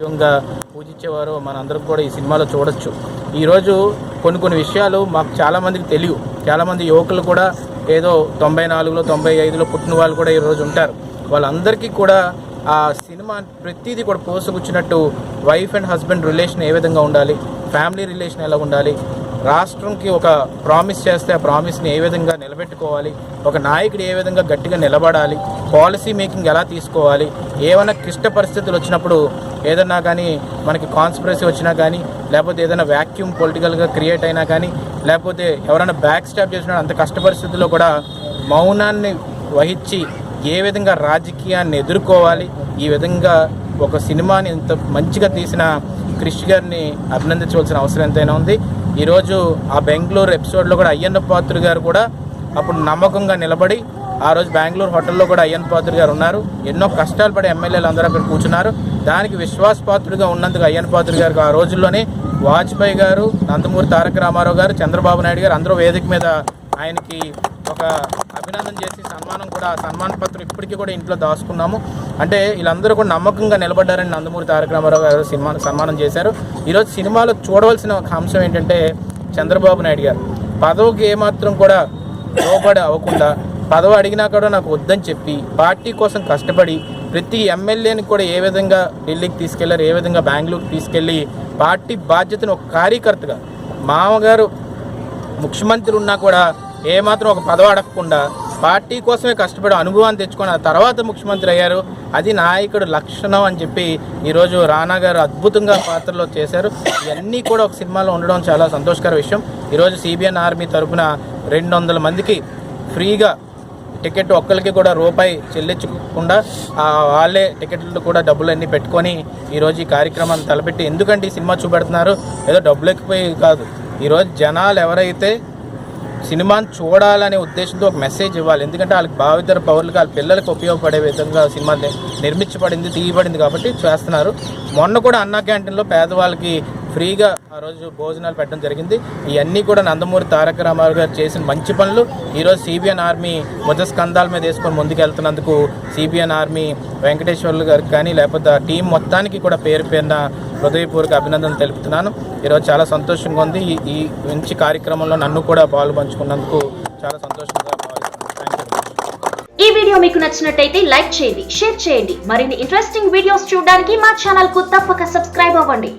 పూజించేవారు పూజించేవారో మనందరం కూడా ఈ సినిమాలో చూడొచ్చు. ఈరోజు కొన్ని కొన్ని విషయాలు మాకు చాలామందికి తెలియవు. చాలామంది యువకులు కూడా ఏదో తొంభై నాలుగులో తొంభై ఐదులో పుట్టిన వాళ్ళు కూడా ఈరోజు ఉంటారు. వాళ్ళందరికీ కూడా ఆ సినిమా ప్రతిదీ కూడా పోసుకొచ్చినట్టు వైఫ్ అండ్ హస్బెండ్ రిలేషన్ ఏ విధంగా ఉండాలి ఫ్యామిలీ రిలేషన్ ఎలా ఉండాలి రాష్ట్రంకి ఒక ప్రామిస్ చేస్తే ఆ ప్రామిస్ని ఏ విధంగా నిలబెట్టుకోవాలి ఒక నాయకుడు ఏ విధంగా గట్టిగా నిలబడాలి పాలసీ మేకింగ్ ఎలా తీసుకోవాలి? ఏమైనా క్లిష్ట పరిస్థితులు వచ్చినప్పుడు ఏదన్నా కానీ మనకి కాన్స్పిరసీ వచ్చినా కానీ లేకపోతే ఏదైనా వ్యాక్యూమ్ పొలిటికల్గా క్రియేట్ అయినా కానీ లేకపోతే ఎవరైనా బ్యాక్ స్టాప్ చేసినా అంత కష్ట పరిస్థితుల్లో కూడా మౌనాన్ని వహించి ఏ విధంగా రాజకీయాన్ని ఎదుర్కోవాలి ఈ విధంగా ఒక సినిమాని ఇంత మంచిగా తీసిన క్రిష్ గారిని అభినందించవలసిన అవసరం ఎంతైనా ఉంది. ఈరోజు ఆ బెంగళూరు ఎపిసోడ్లో కూడా అయ్యన్న పాత్ర గారు కూడా అప్పుడు నమ్మకంగా నిలబడి ఆ రోజు బెంగళూరు హోటల్లో కూడా అయ్యన్ పాత్రుడు గారు ఉన్నారు. ఎన్నో కష్టాలు పడే ఎమ్మెల్యేలు అందరూ అక్కడ కూర్చున్నారు. దానికి విశ్వాసపాత్రుడిగా ఉన్నందుకు అయ్యన్ పాత్రుడు గారికి ఆ రోజుల్లోనే వాజ్పేయి గారు నందమూరి తారక రామారావు గారు చంద్రబాబు నాయుడు గారు అందరూ వేదిక మీద ఆయనకి ఒక అభినందన చేసి సన్మానం కూడా ఆ సన్మాన పత్రం ఇప్పటికీ కూడా ఇంట్లో దాచుకున్నాము. అంటే వీళ్ళందరూ కూడా నమ్మకంగా నిలబడ్డారని నందమూరి తారక రామారావు గారు సినిమా సన్మానం చేశారు. ఈరోజు సినిమాలో చూడవలసిన ఒక అంశం ఏంటంటే చంద్రబాబు నాయుడు గారు. పదవికి ఏమాత్రం కూడా లోబడి అవ్వకుండా పదవి అడిగినా కూడా నాకు వద్దని చెప్పి పార్టీ కోసం కష్టపడి ప్రతి ఎమ్మెల్యేని కూడా ఏ విధంగా ఢిల్లీకి తీసుకెళ్ళారు ఏ విధంగా బెంగళూరుకి తీసుకెళ్ళి పార్టీ బాధ్యతను ఒక కార్యకర్తగా మామగారు ముఖ్యమంత్రి ఉన్నా కూడా ఏమాత్రం ఒక పదవి అడగకుండా పార్టీ కోసమే కష్టపడి అనుభవాన్ని తెచ్చుకొని ఆ తర్వాత ముఖ్యమంత్రి అయ్యారు. అది నాయకుడు లక్షణం అని చెప్పి ఈరోజు రానా గారు అద్భుతంగా పాత్రలో చేశారు. ఇవన్నీ కూడా ఒక సినిమాలో ఉండడం చాలా సంతోషకర విషయం. ఈరోజు సిబిఎన్ ఆర్మీ తరపున రెండు వందల మందికి ఫ్రీగా టికెట్ ఒక్కరికి కూడా రూపాయి చెల్లించకుండా ఆ వాళ్ళే టికెట్లు కూడా డబ్బులు అన్నీ పెట్టుకొని ఈరోజు ఈ కార్యక్రమాన్ని తలపెట్టి ఎందుకంటే ఈ సినిమా చూపెడుతున్నారు ఏదో డబ్బులు ఎక్కిపోయి కాదు. ఈరోజు జనాలు ఎవరైతే సినిమాని చూడాలనే ఉద్దేశంతో ఒక మెసేజ్ ఇవ్వాలి ఎందుకంటే వాళ్ళకి భావితర పౌరులకు వాళ్ళ పిల్లలకు ఉపయోగపడే విధంగా సినిమా నిర్మించబడింది తీయబడింది కాబట్టి చేస్తున్నారు. మొన్న కూడా అన్నా క్యాంటీన్లో పేదవాళ్ళకి ఫ్రీగా ఆ రోజు భోజనాలు పెట్టడం జరిగింది. ఇవన్నీ కూడా నందమూరి తారక రామారావు గారు చేసిన మంచి పనులు. ఈరోజు సిబిఎన్ ఆర్మీ మొదటి స్కందాల మీద వేసుకొని ముందుకెళ్తున్నందుకు సిబిఎన్ ఆర్మీ వెంకటేశ్వర్లు గారికి కానీ లేకపోతే ఆ టీం మొత్తానికి కూడా పేరు పేరున హృదయపూర్వక అభినందనలు తెలుపుతున్నాను. ఈరోజు చాలా సంతోషంగా ఉంది. ఈ ఈ మంచి కార్యక్రమంలో నన్ను కూడా పాలు పంచుకున్నందుకు చాలా సంతోషంగా ఈ వీడియో మీకు నచ్చినట్టయితే లైక్ చేయండి షేర్ చేయండి. మరిన్ని ఇంట్రెస్టింగ్ వీడియోస్ చూడడానికి మా ఛానల్కు తప్పక సబ్స్క్రైబ్ అవ్వండి.